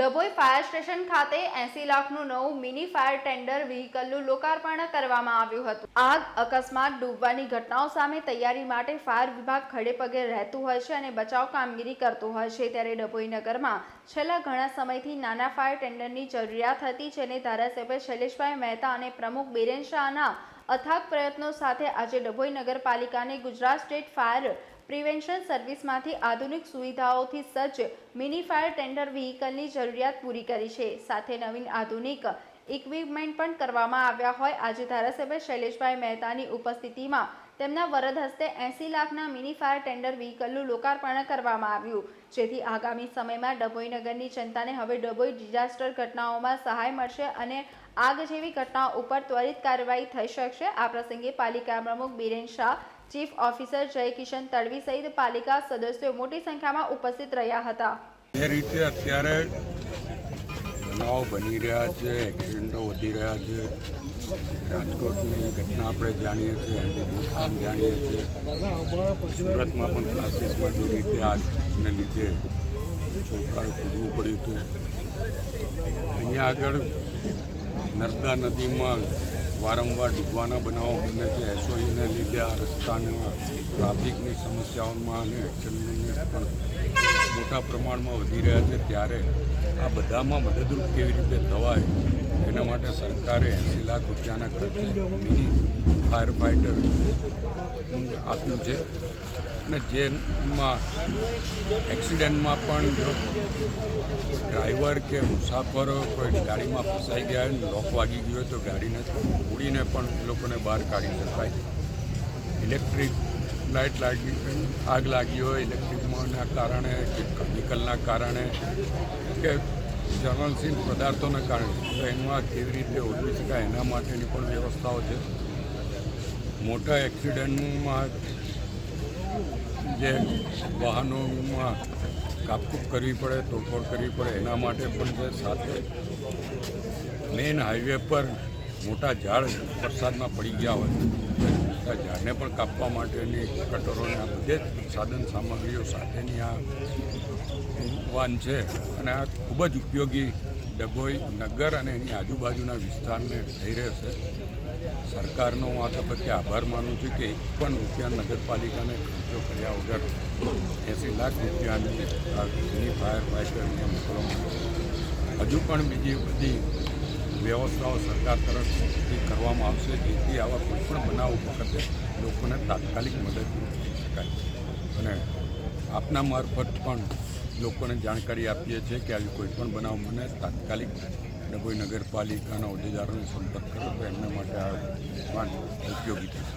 Dabhoi fire station ખાતે એસી લાખનું નવું મિની ફાયર ટેન્ડર વ્હીકલનું લોકાર્પણ કરવામાં આવ્યું હતું. આગ, અકસ્માત, ડૂબવાની ઘટનાઓ સામે તૈયારી માટે ફાયર વિભાગ ખડે પગે રહેતું હોય છે અને બચાવ કામગીરી કરતું હોય છે. ત્યારે ડભોઈ નગરમાં છેલ્લા ઘણા સમયથી નાના ફાયર ટેન્ડરની જરૂરિયાત હતી, જેને ધારાસભ્ય શૈલેષભાઈ મહેતા અને પ્રમુખ બિરેન શાહના અથાગ પ્રયત્નો સાથે આજે ડભોઈ નગરપાલિકાને ગુજરાત સ્ટેટ ફાયર પ્રિવેન્શન સર્વિસમાંથી આધુનિક સુવિધાઓથી સજ્જ મિની ફાયર ટેન્ડર વ્હીકલની જરૂરિયાત પૂરી કરી છે. સાથે નવીન આધુનિક ઇક્વિપમેન્ટ પણ કરવામાં આવ્યા હોય. આજે ધારાસભ્ય શૈલેષભાઈ મહેતાની ઉપસ્થિતિમાં તેમના વરદ હસ્તે એંસી લાખના મિની ફાયર ટેન્ડર વ્હીકલનું લોકાર્પણ કરવામાં આવ્યું. જેથી આગામી સમયમાં ડભોઈ નગરની જનતાને હવે ડભોઈ ડિઝાસ્ટર ઘટનાઓમાં સહાય મળશે અને આગ જેવી ઘટનાઓ ઉપર ત્વરિત કાર્યવાહી થઈ શકશે. આ પ્રસંગે પાલિકા પ્રમુખ બિરેન શાહ ચીફ ઓફિસર જયકિશન તડવી સહિત પાલિકા સદસ્યો મોટી સંખ્યામાં ઉપસ્થિત રહ્યા હતા. જે રીતે અત્યારે બનાવ બની રહ્યા છે, એક્સિડન્ટો વધી રહ્યા છે. રાજકોટની ઘટના આપણે જાણીએ છીએ હિન્દુસ્તાન જાણીએ છીએ. સુરતમાં પણ ક્લાસીસમાં જે રીતે આગને લીધે છોકરાએ કૂદવું પડ્યું હતું. અહીંયા આગળ નર્મદા નદીમાં વારંવાર ડૂબવાના બનાવો બને છે. એસઓઈને લીધે આ રસ્તાના, ટ્રાફિકની સમસ્યાઓમાં અને એક્સિડન્ટની પણ મોટા પ્રમાણમાં વધી રહ્યા છે. ત્યારે આ બધામાં મદદરૂપ કેવી રીતે થવાય માટે સરકારે એંસી લાખ રૂપિયાના ખર્ચે મિની ફાયર ફાઇટર આપ્યું છે. અને જેમાં એક્સિડન્ટમાં પણ જો ડ્રાઈવર કે મુસાફરો કોઈ ગાડીમાં ફસાઈ ગયા હોય લોક વાગી ગયો હોય તો ગાડીને ઉડીને પણ લોકોને બહાર કાઢી શકાય. ઇલેક્ટ્રિક લાઇટ લાગી, આગ લાગી હોય ઇલેક્ટ્રિકના કારણે, કે કેમિકલના કારણે, કે જર્નલશીલ પદાર્થોના કારણે ટ્રેનમાં કેવી રીતે ઓળખી શકાય એના માટેની પણ વ્યવસ્થાઓ છે. મોટા એક્સિડન્ટમાં જે વાહનોમાં કાપકૂપ કરવી પડે, તોડફોડ કરવી પડે, એના માટે પણ છે સાથે મેઇન હાઈવે પર મોટા ઝાડ વરસાદમાં પડી ગયા હોય. તો ઝાડને પણ કાપવા માટેની કટરોને આ બધે જ સાધન સામગ્રીઓ સાથેની આ વાન છે. અને આ ખૂબ જ ઉપયોગી ડભોઈ નગર અને એની આજુબાજુના વિસ્તારને થઈ રહેશે સરકારનો હું આ તબક્કે આભાર માનું છું કે એક પણ રૂપિયા નગરપાલિકાને ખર્ચો કર્યા વગર એંસી લાખ રૂપિયાની ફાયર ફાઇટરને મોકલવામાં હજુ પણ બીજી બધી વ્યવસ્થાઓ સરકાર તરફથી કરવામાં આવશે, જેથી આવા કોઈ પણ બનાવ વખતે લોકોને તાત્કાલિક મદદ શકાય. અને આપના મારફત પણ લોકોને જાણકારી આપીએ છીએ કે આવી કોઈ પણ બનાવ મને તાત્કાલિક ડભોઈ નગરપાલિકાના હોદ્દેદારોને સંપર્ક કરો, તો એમના માટે આ વાન ઉપયોગી થશે